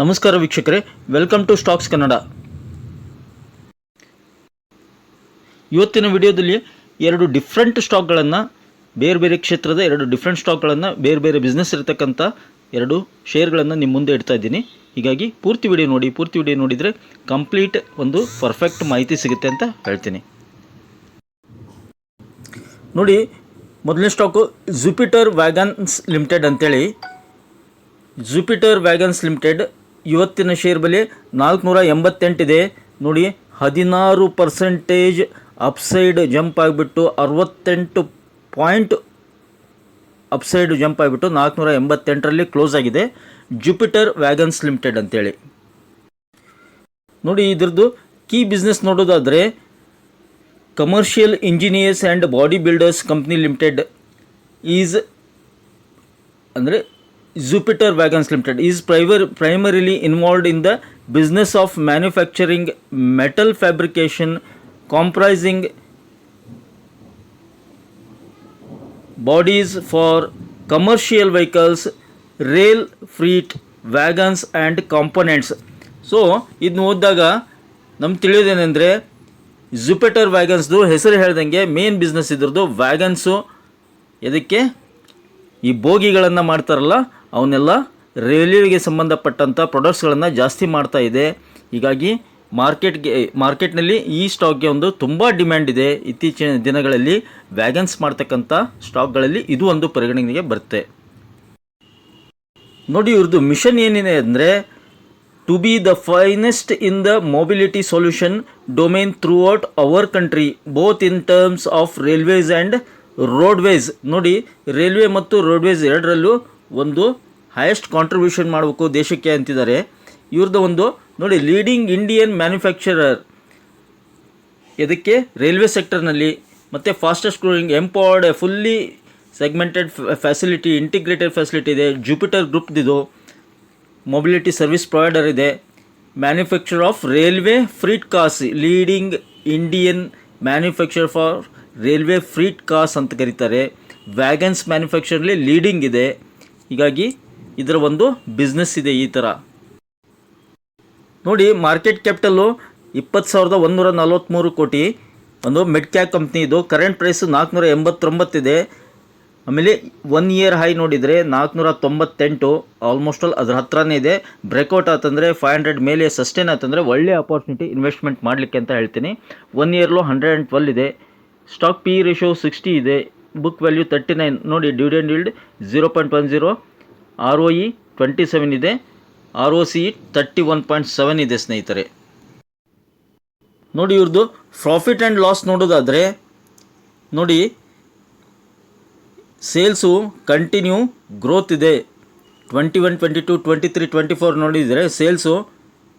ನಮಸ್ಕಾರ ವೀಕ್ಷಕರೇ welcome to stocks Kannada ಇವತ್ತಿನ ವಿಡಿಯೋದಲ್ಲಿ ಎರಡು ಡಿಫ್ರೆಂಟ್ ಸ್ಟಾಕ್ಗಳನ್ನು ಬೇರೆ ಬೇರೆ ಕ್ಷೇತ್ರದ ಎರಡು ಡಿಫ್ರೆಂಟ್ ಸ್ಟಾಕ್ಗಳನ್ನು ಬೇರೆ ಬೇರೆ ಬಿಸ್ನೆಸ್ ಇರತಕ್ಕಂಥ ಎರಡು ಶೇರ್ಗಳನ್ನು ನಿಮ್ಮ ಮುಂದೆ ಇಡ್ತಾ ಇದ್ದೀನಿ. ಹೀಗಾಗಿ ಪೂರ್ತಿ ವಿಡಿಯೋ ನೋಡಿ, ಪೂರ್ತಿ ವಿಡಿಯೋ ನೋಡಿದರೆ ಕಂಪ್ಲೀಟ್ ಒಂದು ಪರ್ಫೆಕ್ಟ್ ಮಾಹಿತಿ ಸಿಗುತ್ತೆ ಅಂತ ಹೇಳ್ತೀನಿ. ನೋಡಿ, ಮೊದಲನೇ ಸ್ಟಾಕು ಜುಪಿಟರ್ ವ್ಯಾಗನ್ಸ್ ಲಿಮಿಟೆಡ್ ಅಂತೇಳಿ. ಜುಪಿಟರ್ ವ್ಯಾಗನ್ಸ್ ಲಿಮಿಟೆಡ್ ಇವತ್ತಿನ ಶೇರ್ ಬೆಲೆ ನಾಲ್ಕುನೂರ ಎಂಬತ್ತೆಂಟಿದೆ. ನೋಡಿ, ಹದಿನಾರು ಪರ್ಸೆಂಟೇಜ್ ಅಪ್ಸೈಡ್ ಜಂಪ್ ಆಗಿಬಿಟ್ಟು ಅರವತ್ತೆಂಟು ಪಾಯಿಂಟ್ ಅಪ್ಸೈಡ್ ಜಂಪ್ ಆಗಿಬಿಟ್ಟು ನಾಲ್ಕುನೂರ ಎಂಬತ್ತೆಂಟರಲ್ಲಿ ಕ್ಲೋಸ್ ಆಗಿದೆ. ಜುಪಿಟರ್ ವ್ಯಾಗನ್ಸ್ ಲಿಮಿಟೆಡ್ ಅಂತೇಳಿ. ನೋಡಿ, ಇದ್ರದ್ದು ಕೀ ಬಿಸ್ನೆಸ್ ನೋಡೋದಾದರೆ Commercial Engineers and Body Builders Company Limited is ಅಂದರೆ Wagons Limited is primer primarily involved in the business of manufacturing metal fabrication comprising bodies for commercial vehicles rail freight wagons and components so ಇದನ್ನ ಓದಿದಾಗ ನಮ್ಗೆ ತಿಳಿಯೋದೇನೆಂದರೆ Jupiter ವ್ಯಾಗನ್ಸ್ದು ಹೆಸರು ಹೇಳ್ದಂಗೆ main business ಇದ್ರದ್ದು ವ್ಯಾಗನ್ಸು ಇದಕ್ಕೆ ಈ ಬೋಗಿಗಳನ್ನು ಮಾಡ್ತಾರಲ್ಲ ಅವನ್ನೆಲ್ಲ ರೈಲ್ವೆಗೆ ಸಂಬಂಧಪಟ್ಟಂಥ ಪ್ರಾಡಕ್ಟ್ಸ್ಗಳನ್ನು ಜಾಸ್ತಿ ಮಾಡ್ತಾ ಇದೆ. ಹೀಗಾಗಿ ಮಾರ್ಕೆಟ್ಗೆ, ಮಾರ್ಕೆಟ್ನಲ್ಲಿ ಈ ಸ್ಟಾಕ್ಗೆ ಒಂದು ತುಂಬ ಡಿಮ್ಯಾಂಡ್ ಇದೆ. ಇತ್ತೀಚಿನ ದಿನಗಳಲ್ಲಿ ವ್ಯಾಗನ್ಸ್ ಮಾಡ್ತಕ್ಕಂಥ ಸ್ಟಾಕ್ಗಳಲ್ಲಿ ಇದು ಒಂದು ಪರಿಗಣನೆಗೆ ಬರುತ್ತೆ. ನೋಡಿ ಇವ್ರದ್ದು ಮಿಷನ್ ಏನಿದೆ ಅಂದರೆ to be the finest in the mobility solution domain throughout our country both in terms of railways and roadways ನೋಡಿ ರೈಲ್ವೆ ಮತ್ತು ರೋಡ್ವೇಸ್ ಎರಡರಲ್ಲೂ ಒಂದು ಹೈಯೆಸ್ಟ್ ಕಾಂಟ್ರಿಬ್ಯೂಷನ್ ಮಾಡಬೇಕು ದೇಶಕ್ಕೆ ಅಂತಿದ್ದಾರೆ. ಇವ್ರದ್ದು ಒಂದು, ನೋಡಿ ಲೀಡಿಂಗ್ ಇಂಡಿಯನ್ ಮ್ಯಾನುಫ್ಯಾಕ್ಚರರ್ ಇದಕ್ಕೆ ರೈಲ್ವೆ ಸೆಕ್ಟರ್ನಲ್ಲಿ ಮತ್ತು fastest growing empowered fully segmented facility integrated facility ಇದೆ. ಜುಪಿಟರ್ ಗ್ರೂಪ್ದಿದು ಮೊಬಿಲಿಟಿ ಸರ್ವಿಸ್ ಪ್ರೊವೈಡರ್ ಇದೆ. Manufacture of railway freight cars leading Indian manufacture for railway freight cars ಅಂತ ಕರೀತಾರೆ. ವ್ಯಾಗನ್ಸ್ ಮ್ಯಾನುಫ್ಯಾಕ್ಚರಲ್ಲಿ ಲೀಡಿಂಗ್ ಇದೆ. ಹೀಗಾಗಿ ಇದರ ಒಂದು ಬಿಸ್ನೆಸ್ ಇದೆ ಈ ಥರ ನೋಡಿ ಮಾರ್ಕೆಟ್ ಕ್ಯಾಪಿಟಲ್ಲು ಇಪ್ಪತ್ತು ಸಾವಿರದ ಒಂದೂರ ನಲ್ವತ್ತ್ಮೂರು ಕೋಟಿ, ಒಂದು ಮಿಡ್ ಕ್ಯಾಪ್ ಕಂಪ್ನಿ ಇದು. ಕರೆಂಟ್ ಪ್ರೈಸು ನಾಲ್ಕುನೂರ ಎಂಬತ್ತೊಂಬತ್ತಿದೆ ಆಮೇಲೆ ಒನ್ ಇಯರ್ ಹೈ ನೋಡಿದರೆ ನಾಲ್ಕುನೂರ ತೊಂಬತ್ತೆಂಟು ಆಲ್ಮೋಸ್ಟ್ ಆಲ್ ಅದ್ರ ಹತ್ರನೇ ಇದೆ. ಬ್ರೇಕೌಟ್ ಆತಂದರೆ ಫೈವ್ ಹಂಡ್ರೆಡ್ ಮೇಲೆ ಸಸ್ಟೈನ್ ಆತಂದರೆ ಒಳ್ಳೆ ಅಪಾರ್ಚುನಿಟಿ ಇನ್ವೆಸ್ಟ್ಮೆಂಟ್ ಮಾಡಲಿಕ್ಕೆ ಅಂತ ಹೇಳ್ತೀನಿ. ಒನ್ ಇಯರ್ಲು ಹಂಡ್ರೆಡ್ ಆ್ಯಂಡ್ ಟ್ವೆಲ್ ಇದೆ. ಸ್ಟಾಕ್ ಪಿ ರೇಷೋ ಸಿಕ್ಸ್ಟಿ ಇದೆ. ಬುಕ್ ವ್ಯಾಲ್ಯೂ ತರ್ಟಿ ನೈನ್ ನೋಡಿ dividend yield zero point one zero R O E twenty seven ಇದೆ R O C thirty one point seven ಇದೆ, ಸ್ನೇಹಿತರೆ. ನೋಡಿ ಇವ್ರದ್ದು ಪ್ರಾಫಿಟ್ ಆ್ಯಂಡ್ ಲಾಸ್ ನೋಡೋದಾದರೆ, ನೋಡಿ ಸೇಲ್ಸು ಕಂಟಿನ್ಯೂ ಗ್ರೋತ್ ಇದೆ. Twenty one twenty two twenty three twenty four ನೋಡಿದರೆ sales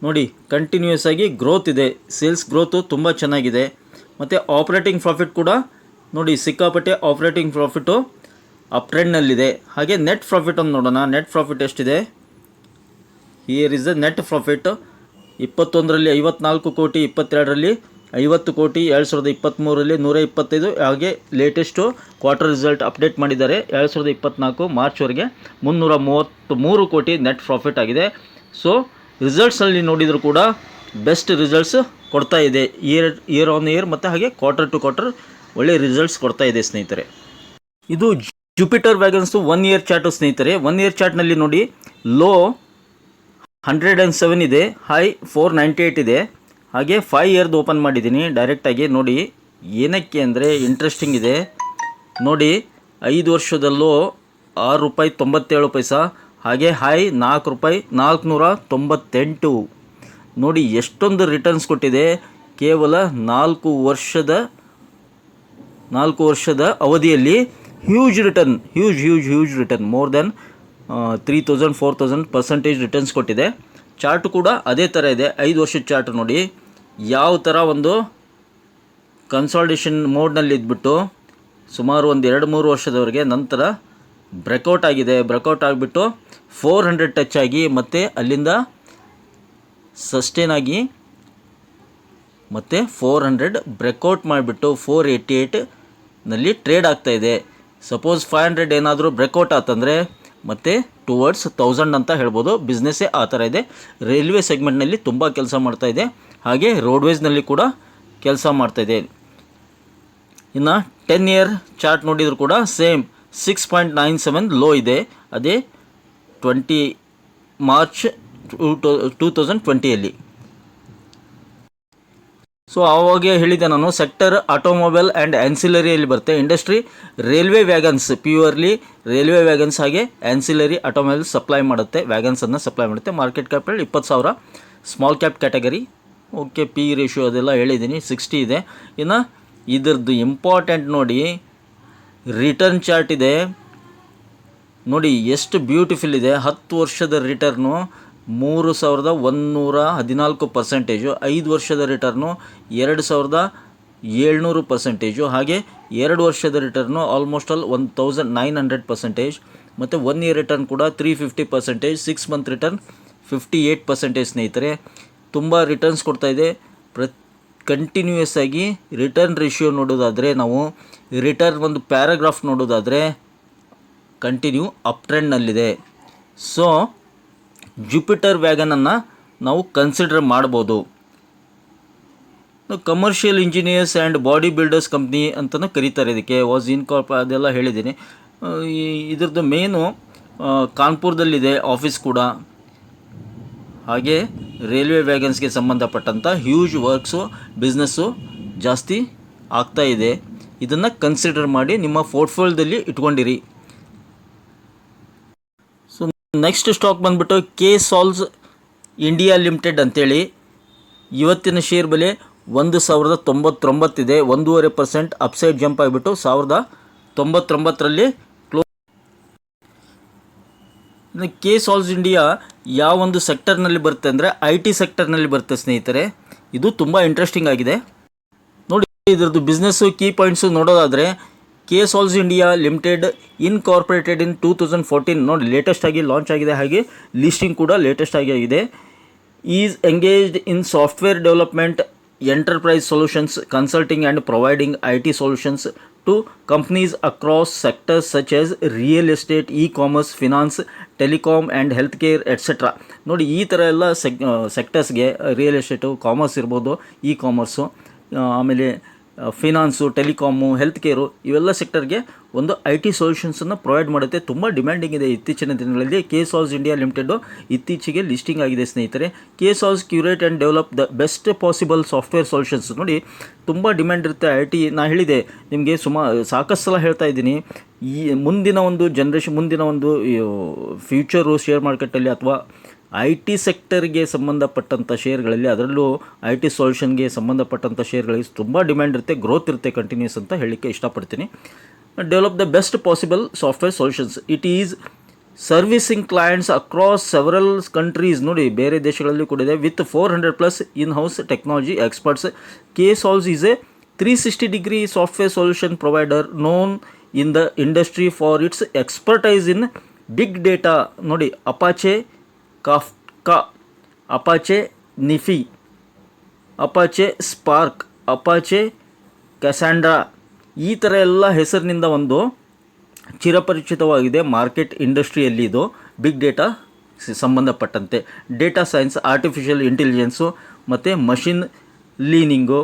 ನೋಡಿ ಕಂಟಿನ್ಯೂಸ್ ಆಗಿ ಗ್ರೋತ್ ಇದೆ. ಸೇಲ್ಸ್ ಗ್ರೋತು ತುಂಬ ಚೆನ್ನಾಗಿದೆ. ಮತ್ತು ಆಪ್ರೇಟಿಂಗ್ ಪ್ರಾಫಿಟ್ ಕೂಡ ನೋಡಿ, ಸಿಕ್ಕಾಪಟ್ಟೆ ಆಪ್ರೇಟಿಂಗ್ ಪ್ರಾಫಿಟು ಅಪ್ ಟ್ರೆಂಡ್ನಲ್ಲಿದೆ ಹಾಗೆ ನೆಟ್ ಪ್ರಾಫಿಟ್ ಅಂತ ನೋಡೋಣ. ನೆಟ್ ಪ್ರಾಫಿಟ್ ಎಷ್ಟಿದೆ? Here is the net profit ಇಪ್ಪತ್ತೊಂದರಲ್ಲಿ ಐವತ್ನಾಲ್ಕು ಕೋಟಿ, ಇಪ್ಪತ್ತೆರಡರಲ್ಲಿ ಐವತ್ತು ಕೋಟಿ, ಎರಡು ಸಾವಿರದ ಇಪ್ಪತ್ತ್ಮೂರರಲ್ಲಿ ನೂರ ಇಪ್ಪತ್ತೈದು ಹಾಗೆ ಲೇಟೆಸ್ಟು ಕ್ವಾರ್ಟರ್ ರಿಸಲ್ಟ್ ಅಪ್ಡೇಟ್ ಮಾಡಿದ್ದಾರೆ. ಎರಡು ಸಾವಿರದ ಇಪ್ಪತ್ತ್ನಾಲ್ಕು ಮಾರ್ಚ್ವರೆಗೆ ಮುನ್ನೂರ ಮೂವತ್ತು ಮೂರು ಕೋಟಿ ನೆಟ್ ಪ್ರಾಫಿಟ್ ಆಗಿದೆ. ಸೊ ರಿಸಲ್ಟ್ಸಲ್ಲಿ ನೋಡಿದರೂ ಕೂಡ ಬೆಸ್ಟ್ ರಿಸಲ್ಟ್ಸ್ ಕೊಡ್ತಾ ಇದೆ. ಇಯರ್ ಇಯರ್ ಆನ್ ಇಯರ್ ಮತ್ತು ಹಾಗೆ ಕ್ವಾರ್ಟರ್ ಟು ಕ್ವಾರ್ಟರ್ ಒಳ್ಳೆ ರಿಸಲ್ಟ್ಸ್ ಕೊಡ್ತಾ ಇದೆ ಸ್ನೇಹಿತರೆ. ಇದು Jupiter Wagons one year chart ಸ್ನೇಹಿತರೆ. ಒನ್ ಇಯರ್ ಚಾರ್ಟ್ನಲ್ಲಿ ನೋಡಿ ಲೋ ಹಂಡ್ರೆಡ್ ಆ್ಯಂಡ್ ಸೆವೆನ್ ಇದೆ ಹೈ ಫೋರ್ ನೈಂಟಿ ಏಯ್ಟ್ ಇದೆ. ಹಾಗೆ ಫೈವ್ ಇಯರ್ದು ಓಪನ್ ಮಾಡಿದ್ದೀನಿ. ಡೈರೆಕ್ಟಾಗಿ ನೋಡಿ, ಏನಕ್ಕೆ ಅಂದರೆ ಇಂಟ್ರೆಸ್ಟಿಂಗ್ ಇದೆ. ನೋಡಿ, ಐದು ವರ್ಷದಲ್ಲೂ ಆರು ರೂಪಾಯಿ ತೊಂಬತ್ತೇಳು ಪೈಸ, ಹಾಗೆ ಹೈ ನಾಲ್ಕು ರೂಪಾಯಿ ನಾಲ್ಕುನೂರ ತೊಂಬತ್ತೆಂಟು. ನೋಡಿ, ಎಷ್ಟೊಂದು ರಿಟರ್ನ್ಸ್ ಕೊಟ್ಟಿದೆ. ಕೇವಲ ನಾಲ್ಕು ವರ್ಷದ ನಾಲ್ಕು ವರ್ಷದ ಅವಧಿಯಲ್ಲಿ huge return huge huge huge return more than three thousand four thousand percentage returns ಕೊಟ್ಟಿದೆ. ಚಾರ್ಟ್ ಕೂಡ ಅದೇ ಥರ ಇದೆ. ಐದು ವರ್ಷದ ಚಾರ್ಟ್ ನೋಡಿ. ಯಾವ ಥರ ಒಂದು ಕನ್ಸಾಲ್ಟೇಷನ್ ಮೋಡ್ನಲ್ಲಿ ಇದ್ಬಿಟ್ಟು ಸುಮಾರು ಒಂದು ಎರಡು, ಮೂರು ವರ್ಷದವರೆಗೆ ನಂತರ ಬ್ರೇಕೌಟ್ ಆಗಿದೆ. ಬ್ರೇಕೌಟ್ ಆಗಿಬಿಟ್ಟು ಫೋರ್ ಹಂಡ್ರೆಡ್ ಟಚ್ ಆಗಿ ಮತ್ತು ಅಲ್ಲಿಂದ ಸಸ್ಟೇನ್ ಆಗಿ ಮತ್ತು ಫೋರ್ ಹಂಡ್ರೆಡ್ ಬ್ರೇಕೌಟ್ ಮಾಡಿಬಿಟ್ಟು ಫೋರ್ ಏಯ್ಟಿ ಏಯ್ಟ್ನಲ್ಲಿ ಟ್ರೇಡ್ ಆಗ್ತಾ ಇದೆ. ಸಪೋಸ್ ಫೈವ್ ಹಂಡ್ರೆಡ್ ಏನಾದರೂ ಬ್ರೇಕ್ಔಟ್ ಆತಂದರೆ ಮತ್ತು ಟುವರ್ಡ್ಸ್ ತೌಸಂಡ್ ಅಂತ ಹೇಳ್ಬೋದು. ಬಿಸ್ನೆಸ್ಸೇ ಆ ಥರ ಇದೆ. ರೈಲ್ವೆ ಸೆಗ್ಮೆಂಟ್ನಲ್ಲಿ ತುಂಬ ಕೆಲಸ ಮಾಡ್ತಾ ಇದೆ. ಹಾಗೆ ರೋಡ್ವೇಸ್ನಲ್ಲಿ ಕೂಡ ಕೆಲಸ ಮಾಡ್ತಾ ಇದೆ. ಇನ್ನು ಟೆನ್ ಇಯರ್ ಚಾರ್ಟ್ ನೋಡಿದರೂ ಕೂಡ same six point nine seven low ಇದೆ. ಅದೇ twenty March to two thousand ಟ್ವೆಂಟಿಯಲ್ಲಿ so ಅವಾಗೆ ಹೇಳಿದೆ ನಾನು ಸೆಕ್ಟರ್ ಆಟೋಮೊಬೈಲ್ ಆ್ಯಂಡ್ ಆ್ಯನ್ಸಿಲರಿಯಲ್ಲಿ ಬರುತ್ತೆ. Industry railway wagons purely railway wagons ಹಾಗೆ ಆ್ಯನ್ಸಿಲರಿ ಆಟೋಮೊಬೈಲ್ ಸಪ್ಲೈ ಮಾಡುತ್ತೆ. ವ್ಯಾಗನ್ಸನ್ನು ಸಪ್ಲೈ ಮಾಡುತ್ತೆ. ಮಾರ್ಕೆಟ್ ಕ್ಯಾಪಿಟಲ್ ಇಪ್ಪತ್ತು ಸಾವಿರ. Small cap category okay P ratio ಅದೆಲ್ಲ ಹೇಳಿದ್ದೀನಿ. ಸಿಕ್ಸ್ಟಿ ಇದೆ. ಇನ್ನು ಇದ್ರದ್ದು ಇಂಪಾರ್ಟೆಂಟ್ ನೋಡಿ ರಿಟರ್ನ್ ಚಾರ್ಟ್ ಇದೆ. ನೋಡಿ, ಎಷ್ಟು ಬ್ಯೂಟಿಫುಲ್ ಇದೆ. ಹತ್ತು ವರ್ಷದ ರಿಟರ್ನು ಮೂರು ಸಾವಿರದ ಒಂದುನೂರ ಹದಿನಾಲ್ಕು ಪರ್ಸೆಂಟೇಜು ಐದು ವರ್ಷದ ರಿಟರ್ನು ಎರಡು ಸಾವಿರದ ಏಳ್ನೂರು ಪರ್ಸೆಂಟೇಜು ಹಾಗೆ ಎರಡು ವರ್ಷದ return almost all one thousand nine hundred percentage ಮತ್ತು ಒನ್ ಇಯರ್ ರಿಟರ್ನ್ ಕೂಡ three fifty percentage six month return fifty eight percentage ಸ್ನೇಹಿತರೆ. ತುಂಬ ರಿಟರ್ನ್ಸ್ ಕೊಡ್ತಾ ಇದೆ. ಪ್ರ ಕಂಟಿನ್ಯೂಯಸ್ ಆಗಿ ರಿಟರ್ನ್ ರೇಷಿಯೋ ನೋಡೋದಾದರೆ ನಾವು ರಿಟರ್ನ್ ಒಂದು ಪ್ಯಾರಾಗ್ರಾಫ್ ನೋಡೋದಾದರೆ ಕಂಟಿನ್ಯೂ ಅಪ್ ಟ್ರೆಂಡ್ನಲ್ಲಿದೆ ಸೊ ಜುಪಿಟರ್ ವ್ಯಾಗನನ್ನು ನಾವು ಕನ್ಸಿಡರ್ ಮಾಡ್ಬೋದು. Commercial Engineers and Body Builders Company ಅಂತಲೂ ಕರೀತಾರೆ ಇದಕ್ಕೆ ವಾಸ್ ಇನ್ಕಾರ್ಪ್ ಅದೆಲ್ಲ ಹೇಳಿದ್ದೀನಿ. ಇದರದ್ದು ಮೇನು ಕಾನ್ಪುರದಲ್ಲಿದೆ ಆಫೀಸ್ ಕೂಡ. ಹಾಗೆ ರೈಲ್ವೆ ವ್ಯಾಗನ್ಸ್ಗೆ ಸಂಬಂಧಪಟ್ಟಂಥ ಹ್ಯೂಜ್ ವರ್ಕ್ಸು ಬಿಸ್ನೆಸ್ಸು ಜಾಸ್ತಿ ಆಗ್ತಾ ಇದೆ. ಇದನ್ನು ಕನ್ಸಿಡರ್ ಮಾಡಿ ನಿಮ್ಮ ಪೋರ್ಟ್ಫೋಲಿಯೋದಲ್ಲಿ ಇಟ್ಕೊಂಡಿರಿ. ನೆಕ್ಸ್ಟ್ ಸ್ಟಾಕ್ ಬಂದ್ಬಿಟ್ಟು ಕೆ ಸಾಲ್ಸ್ ಇಂಡಿಯಾ ಲಿಮಿಟೆಡ್ ಅಂತೇಳಿ. ಇವತ್ತಿನ ಶೇರ್ ಬೆಲೆ ಒಂದು ಸಾವಿರದ ತೊಂಬತ್ತೊಂಬತ್ತಿದೆ. ಒಂದೂವರೆ ಪರ್ಸೆಂಟ್ ಅಪ್ಸೈಡ್ ಜಂಪ್ ಆಗಿಬಿಟ್ಟು ಸಾವಿರದ ತೊಂಬತ್ತೊಂಬತ್ತರಲ್ಲಿ ಕ್ಲೋ ಇನ್ನು ಕೆ ಸಾಲ್ಸ್ ಇಂಡಿಯಾ ಯಾವ ಒಂದು ಸೆಕ್ಟರ್ನಲ್ಲಿ ಬರುತ್ತೆ ಅಂದರೆ ಐ ಟಿ ಸೆಕ್ಟರ್ನಲ್ಲಿ ಬರುತ್ತೆ ಸ್ನೇಹಿತರೆ. ಇದು ತುಂಬ ಇಂಟ್ರೆಸ್ಟಿಂಗ್ ಆಗಿದೆ. ನೋಡಿ ಇದರದ್ದು ಬಿಸ್ನೆಸ್ಸು ಕೀ ಪಾಯಿಂಟ್ಸು ನೋಡೋದಾದರೆ Ksolves India limited incorporated in two thousand fourteen. ನೋಡಿ ಲೇಟೆಸ್ಟ್ ಆಗಿ ಲಾಂಚ್ ಆಗಿದೆ ಹಾಗೆ ಲಿಸ್ಟಿಂಗ್ ಕೂಡ ಲೇಟೆಸ್ಟ್ ಆಗಿ ಆಗಿದೆ. Is engaged in software development enterprise solutions consulting and providing I T solutions to companies across sectors such as real estate e commerce finance telecom and health care etcetera ನೋಡಿ, ಈ ಥರ ಎಲ್ಲ sec ಸೆಕ್ಟರ್ಸ್ಗೆ real estate commerce ಇರ್ಬೋದು e commerce ಆಮೇಲೆ finance telecom health care ಇವೆಲ್ಲ ಸೆಕ್ಟರ್ಗೆ ಒಂದು ಐ ಟಿ ಸೊಲ್ಯೂಷನ್ಸನ್ನು ಪ್ರೊವೈಡ್ ಮಾಡುತ್ತೆ. ತುಂಬ ಡಿಮ್ಯಾಂಡಿಂಗ್ ಇದೆ ಇತ್ತೀಚಿನ ದಿನಗಳಲ್ಲಿ. ಕೆ ಸಾಲ್ಸ್ ಇಂಡಿಯಾ ಲಿಮಿಟೆಡು ಇತ್ತೀಚೆಗೆ ಲಿಸ್ಟಿಂಗ್ ಆಗಿದೆ ಸ್ನೇಹಿತರೆ. K Solves curate and develop the best possible software solutions ನೋಡಿ, ತುಂಬ ಡಿಮ್ಯಾಂಡ್ ಇರುತ್ತೆ ಐ ಟಿ ನಾನು ಹೇಳಿದೆ, ನಿಮಗೆ ಸುಮಾ, ಸಾಕಷ್ಟು ಸಲ ಹೇಳ್ತಾ ಇದ್ದೀನಿ. ಈ ಮುಂದಿನ ಒಂದು ಜನ್ರೇಷನ್ ಮುಂದಿನ ಒಂದು ಫ್ಯೂಚರು ಶೇರ್ ಮಾರ್ಕೆಟಲ್ಲಿ ಅಥವಾ ಐ ಟಿ ಸೆಕ್ಟರ್ಗೆ ಸಂಬಂಧಪಟ್ಟಂಥ ಶೇರ್ಗಳಲ್ಲಿ ಅದರಲ್ಲೂ ಐ ಟಿ ಸೊಲ್ಯೂಷನ್ಗೆ ಸಂಬಂಧಪಟ್ಟಂಥ ಶೇರ್ಗಳಿಗೆ ತುಂಬ ಡಿಮ್ಯಾಂಡ್ ಇರುತ್ತೆ ಗ್ರೋತ್ ಇರುತ್ತೆ ಕಂಟಿನ್ಯೂಸ್ ಅಂತ ಹೇಳಲಿಕ್ಕೆ ಇಷ್ಟಪಡ್ತೀನಿ. Develop the best possible software solutions it is servicing clients across several countries ನೋಡಿ, ಬೇರೆ ದೇಶಗಳಲ್ಲಿ ಕೂಡ ಇದೆ. With four hundred plus in house technology experts Ksolves is a three sixty degree software solution provider known in the industry for its expertise in big data ನೋಡಿ Apache Kafka Apache, NiFi, Apache, Spark, Apache Cassandra ಈ ಥರ ಎಲ್ಲ ಹೆಸರಿನಿಂದ ಒಂದು ಚಿರಪರಿಚಿತವಾಗಿದೆ market ಇಂಡಸ್ಟ್ರಿಯಲ್ಲಿ ಇದು. Big data ಸಂಬಂಧಪಟ್ಟಂತೆ. ಡೇಟಾ ಸೈನ್ಸ್ ಆರ್ಟಿಫಿಷಿಯಲ್ ಇಂಟೆಲಿಜೆನ್ಸು ಮತ್ತು ಮಷಿನ್ ಲೀನಿಂಗು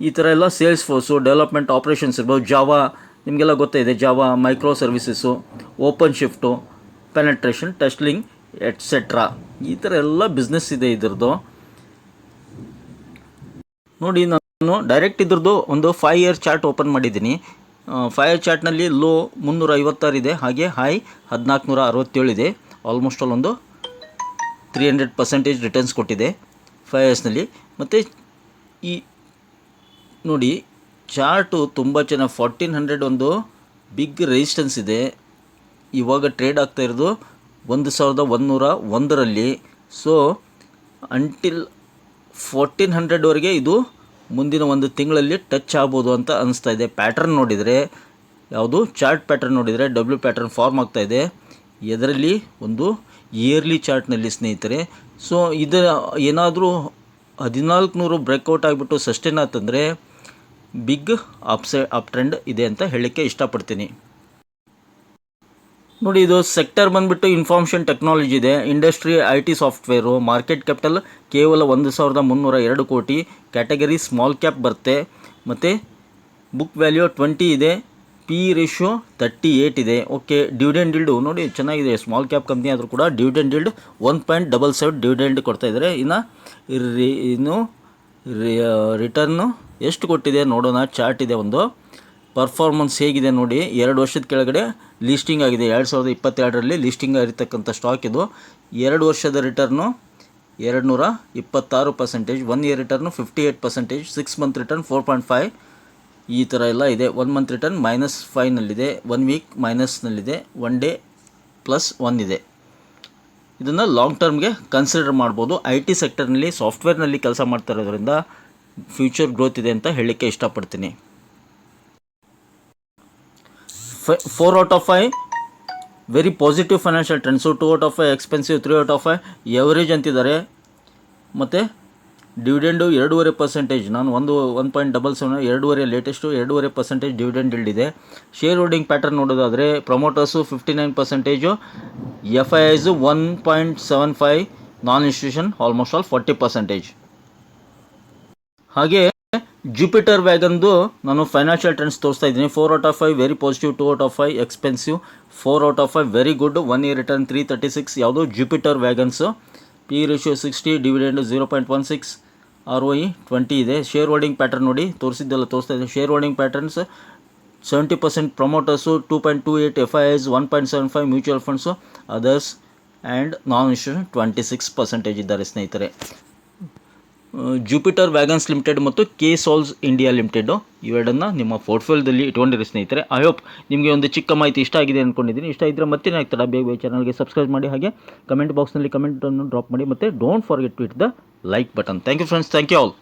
ಈ ಥರ ಎಲ್ಲ ಸೇಲ್ಸ್ ಫೋರ್ಸು ಡೆವಲಪ್ಮೆಂಟ್ ಆಪ್ರೇಷನ್ಸ್ ಇರ್ಬೋದು. ಜಾವಾ ನಿಮಗೆಲ್ಲ ಗೊತ್ತಿದೆ Java microservices OpenShift penetration testing etcetera. ಈ ಥರ ಎಲ್ಲ ಬಿಸ್ನೆಸ್ ಇದೆ ಇದ್ರದ್ದು. ನೋಡಿ, ನಾನು ಡೈರೆಕ್ಟ್ ಇದ್ರದ್ದು ಒಂದು ಫೈವ್ ಇಯರ್ ಚಾರ್ಟ್ ಓಪನ್ ಮಾಡಿದ್ದೀನಿ. ಫೈವ್ ಇಯರ್ ಚಾರ್ಟ್ನಲ್ಲಿ ಲೋ ಮುನ್ನೂರ ಐವತ್ತಾರು ಇದೆ, ಹಾಗೆ ಹೈ ಹದಿನಾಲ್ಕು ನೂರ ಅರವತ್ತೇಳು ಇದೆ. ಆಲ್ಮೋಸ್ಟ್ ಆಲ್ ಒಂದು ತ್ರೀ ಹಂಡ್ರೆಡ್ ಪರ್ಸೆಂಟೇಜ್ ರಿಟರ್ನ್ಸ್ ಕೊಟ್ಟಿದೆ ಫೈವ್ ಇಯರ್ಸ್ನಲ್ಲಿ ಮತ್ತು ಈ, ನೋಡಿ ಚಾರ್ಟು ತುಂಬ ಚೆನ್ನಾಗಿ ಫೋರ್ಟೀನ್ ಹಂಡ್ರೆಡ್ ಒಂದು ಬಿಗ್ ರೆಸಿಸ್ಟೆನ್ಸ್ ಇದೆ. ಇವಾಗ ಟ್ರೇಡ್ ಆಗ್ತಾ ಇರೋದು ಒಂದು ಸಾವಿರದ ಒಂದುನೂರ ಒಂದರಲ್ಲಿ ಸೊ ಅಂಟಿಲ್ ಫೋರ್ಟೀನ್ ಹಂಡ್ರೆಡ್ವರೆಗೆ ಇದು ಮುಂದಿನ ಒಂದು ತಿಂಗಳಲ್ಲಿ ಟಚ್ ಆಗ್ಬೋದು ಅಂತ ಅನಿಸ್ತಾ ಇದೆ. ಪ್ಯಾಟ್ರನ್ ನೋಡಿದರೆ, ಯಾವುದು? ಚಾರ್ಟ್ ಪ್ಯಾಟ್ರನ್ ನೋಡಿದರೆ ಡಬ್ಲ್ಯೂ ಪ್ಯಾಟ್ರನ್ ಫಾರ್ಮ್ ಆಗ್ತಾ ಇದೆ. ಇದರಲ್ಲಿ ಒಂದು ಇಯರ್ಲಿ ಚಾರ್ಟ್ನಲ್ಲಿ ಸ್ನೇಹಿತರೆ ಸೊ ಇದು ಏನಾದರೂ ಹದಿನಾಲ್ಕು ನೂರು ಬ್ರೇಕ್ಔಟ್ ಆಗಿಬಿಟ್ಟು ಸಸ್ಟೇನ್ ಆಯ್ತಂದರೆ ಬಿಗ್ ಅಪ್ಸೆ ಅಪ್ ಟ್ರೆಂಡ್ ಇದೆ ಅಂತ ಹೇಳಲಿಕ್ಕೆ ಇಷ್ಟಪಡ್ತೀನಿ. ನೋಡಿ, ಇದು ಸೆಕ್ಟರ್ ಬಂದ್ಬಿಟ್ಟು ಇನ್ಫಾರ್ಮೇಷನ್ ಟೆಕ್ನಾಲಜಿ ಇದೆ. Industry I T software market capital ಕೇವಲ ಒಂದು ಸಾವಿರದ ಮುನ್ನೂರ ಎರಡು ಕೋಟಿ. ಕ್ಯಾಟಗರಿ ಸ್ಮಾಲ್ ಕ್ಯಾಪ್ ಬರುತ್ತೆ. ಮತ್ತು ಬುಕ್ ವ್ಯಾಲ್ಯೂ ಟ್ವೆಂಟಿ ಇದೆ. ಪಿ ರೇಷಿಯೋ ತರ್ಟಿ ಏಯ್ಟ್ ಇದೆ. ಓಕೆ ಡಿವಿಡೆಂಡ್ ಇಲ್ಡು ನೋಡಿ, ಚೆನ್ನಾಗಿದೆ. ಸ್ಮಾಲ್ ಕ್ಯಾಪ್ ಕಂಪ್ನಿ ಆದರೂ ಕೂಡ dividend yield one point double seven dividend ಕೊಡ್ತಾ ಇದ್ದಾರೆ. ಇನ್ನು ಇನ್ನು ರಿಟರ್ನು ಎಷ್ಟು ಕೊಟ್ಟಿದೆ ನೋಡೋಣ. ಚಾರ್ಟ್ ಇದೆ ಒಂದು. ಪರ್ಫಾರ್ಮೆನ್ಸ್ ಹೇಗಿದೆ ನೋಡಿ, ಎರಡು ವರ್ಷದ ಕೆಳಗಡೆ ಲಿಸ್ಟಿಂಗ್ ಆಗಿದೆ. ಎರಡು ಸಾವಿರದ ಇಪ್ಪತ್ತೆರಡರಲ್ಲಿ ಲಿಸ್ಟಿಂಗ್ ಆಗಿರ್ತಕ್ಕಂಥ ಸ್ಟಾಕ್ ಇದು. ಎರಡು ವರ್ಷದ ರಿಟರ್ನು ಎರಡು ನೂರ ಇಪ್ಪತ್ತಾರು percentage one year return fifty eight percentage six month return four point five ಈ ಥರ ಎಲ್ಲ ಇದೆ. ಒನ್ ಮಂತ್ ರಿಟರ್ನ್ ಮೈನಸ್ ಫೈವ್ನಲ್ಲಿದೆ ಒನ್ ವೀಕ್ ಮೈನಸ್ನಲ್ಲಿದೆ ಒನ್ ಡೇ ಪ್ಲಸ್ ಒನ್ ಇದೆ. ಇದನ್ನು ಲಾಂಗ್ ಟರ್ಮ್ಗೆ ಕನ್ಸಿಡರ್ ಮಾಡ್ಬೋದು. ಐ ಟಿ ಸೆಕ್ಟರ್ನಲ್ಲಿ ಸಾಫ್ಟ್ವೇರ್ನಲ್ಲಿ ಕೆಲಸ ಮಾಡ್ತಾ ಇರೋದ್ರಿಂದ ಫ್ಯೂಚರ್ ಗ್ರೋತ್ ಇದೆ ಅಂತ ಹೇಳಲಿಕ್ಕೆ ಇಷ್ಟಪಡ್ತೀನಿ. Four out of five very positive financial trends two out of five expensive three out of five average ಅಂತಿದ್ದಾರೆ. ಮತ್ತು ಡಿವಿಡೆಂಡು ಎರಡೂವರೆ ಪರ್ಸೆಂಟೇಜ್ ನಾನು ಒಂದು ಒನ್ ಪಾಯಿಂಟ್ ಡಬಲ್ ಸೆವೆನ್ ಎರಡೂವರೆ ಲೇಟೆಸ್ಟು ಎರಡೂವರೆ ಪರ್ಸೆಂಟೇಜ್ ಡಿವಿಡೆಂಡ್ ಇಲ್ಡಿದೆ ಶೇರ್ ಹೋಲ್ಡಿಂಗ್ ಪ್ಯಾಟರ್ನ್ ನೋಡೋದಾದರೆ promoters fifty nine percentage F I Is one point seven five non institution almost all forty percentage ಹಾಗೆ ಜುಪಿಟರ್ ವ್ಯಾಗನ್ದು ನಾನು ಫೈನಾನ್ಷಿಯಲ್ ಟ್ರೆಂಡ್ಸ್ ತೋರಿಸ್ತಾ ಇದ್ದೀನಿ. Four out of five very positive two out of five expensive four out of five very good one year return three thirty six ಯಾವುದು? Jupiter wagons P ratio sixty dividend zero point one six R O E twenty ಇದೆ. Share holding pattern ನೋಡಿ, ತೋರಿಸಿದ್ದೆಲ್ಲ ತೋರಿಸ್ತಾ ಇದ್ದೀನಿ. Share holding patterns seventy percent promoters two point two eight F I S one point seven five mutual funds others and non insurance twenty six percentage ಇದ್ದಾರೆ ಸ್ನೇಹಿತರೆ. Jupiter wagons limited ಮತ್ತು K salts India limited ಇವೆರಡನ್ನು ನಿಮ್ಮ ಪೋರ್ಟ್ಫೋಲಿಯೋದಲ್ಲಿ ಇಟ್ಕೊಂಡಿರಿ ಸ್ನೇಹಿತರೆ. I hope ನಿಮಗೆ ಒಂದು ಚಿಕ್ಕ ಮಾಹಿತಿ ಇಷ್ಟ ಆಗಿದೆ ಅಂದ್ಕೊಂಡಿದ್ದೀನಿ ಇಷ್ಟ ಇದ್ದರೆ ಮತ್ತೆ ಆಗ್ತಾರೆ ಬೇಗ ಬೇಗ ಚಾನಲ್ಗೆ ಸಬ್ಸ್ಕ್ರೈಬ್ ಮಾಡಿ. ಹಾಗೆ ಕಮೆಂಟ್ ಬಾಕ್ಸ್ನಲ್ಲಿ ಕಮೆಂಟನ್ನು ಡ್ರಾಪ್ ಮಾಡಿ. ಮತ್ತು don't forget to hit the like button thank you friends thank you all